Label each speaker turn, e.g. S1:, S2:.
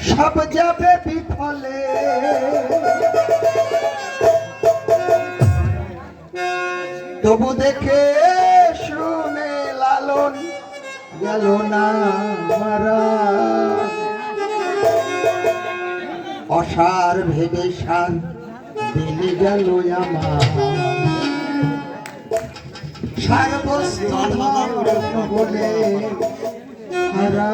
S1: সব যাবে বিফলে। তবু দেখে শুনে লালন গেল না মারা। অসার ভেবে সার দিলে গেল আমার। সারবস্তু ধর্ম বলে হারা।